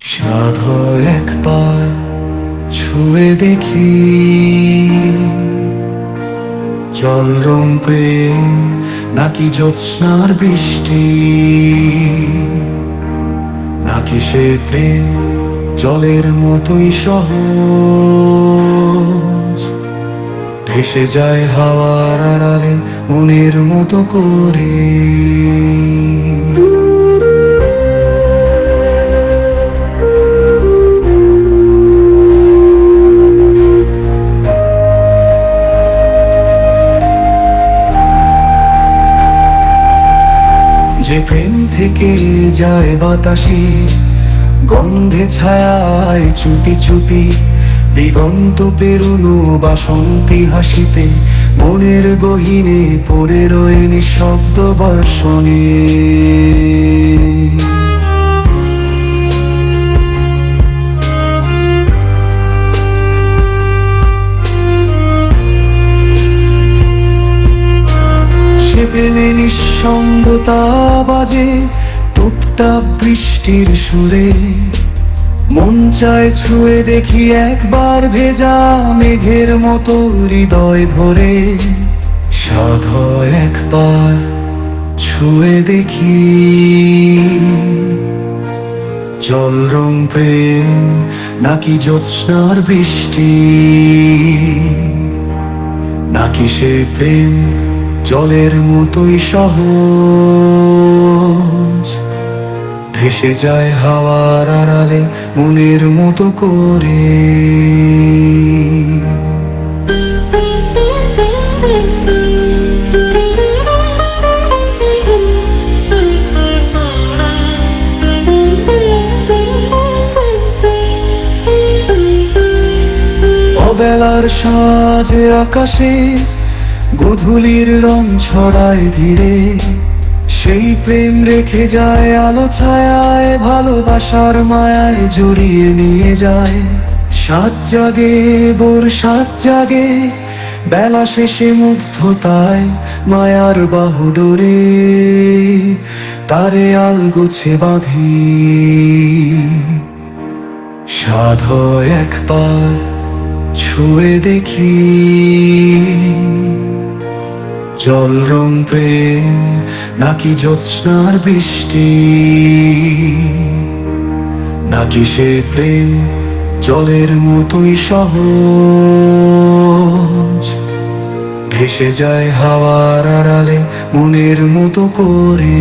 সাধ একবার ছুঁয়ে দেখি। জল রং প্রেম নাকি জ্যোৎস্নার বৃষ্টি? নাকি সে প্রেম জলের মতোই সহজ? ভেসে যায় হাওয়ার আড়ালে মনের মতো করে। যে প্রেম থেকে যায় বাতাসি, গন্ধে ছায়ায় চুপি চুপি দিগন্ত পেরুনো বাসন্তী হাসিতে, মনের গহিনে পড়ে রয়ে নিঃশব্দ বর্ষণে সে নিঃসঙ্গতা বাজে, টুপটাপ বৃষ্টির সুরে। মন চায় ছুঁয়ে দেখি একবার ভেজা মেঘের মতো হৃদয় ভরে। সাধ একবার ছুঁয়ে দেখি। জল রং প্রেম নাকি জ্যোৎস্নার বৃষ্টি? নাকি সে প্রেম জলের মতোই সহজ? ভেসে যায় হাওয়ার আড়ালে মনের মতো করে। অবেলার সাজে আকাশে গধূলির রং ছড়ায় ধীরে। সেই প্রেম রেখে যায়, আলো ছায়ায়, ভালোবাসার মায়ায় জড়িয়ে নিয়ে যায়। সাত জাগে বোর সাত জাগে, বেলা শেষে মুগ্ধতায় মায়ার বাহু ডোরে, তারে আল গুছে বাঁধি। সাধ একবার ছুঁয়ে দেখি জল রং প্রেম নাকি জোৎস্নার বৃষ্টি? নাকি সে প্রেম জলের মতোই সহজ? ভেসে যায় হাওয়ার আড়ালে মনের মতো করে।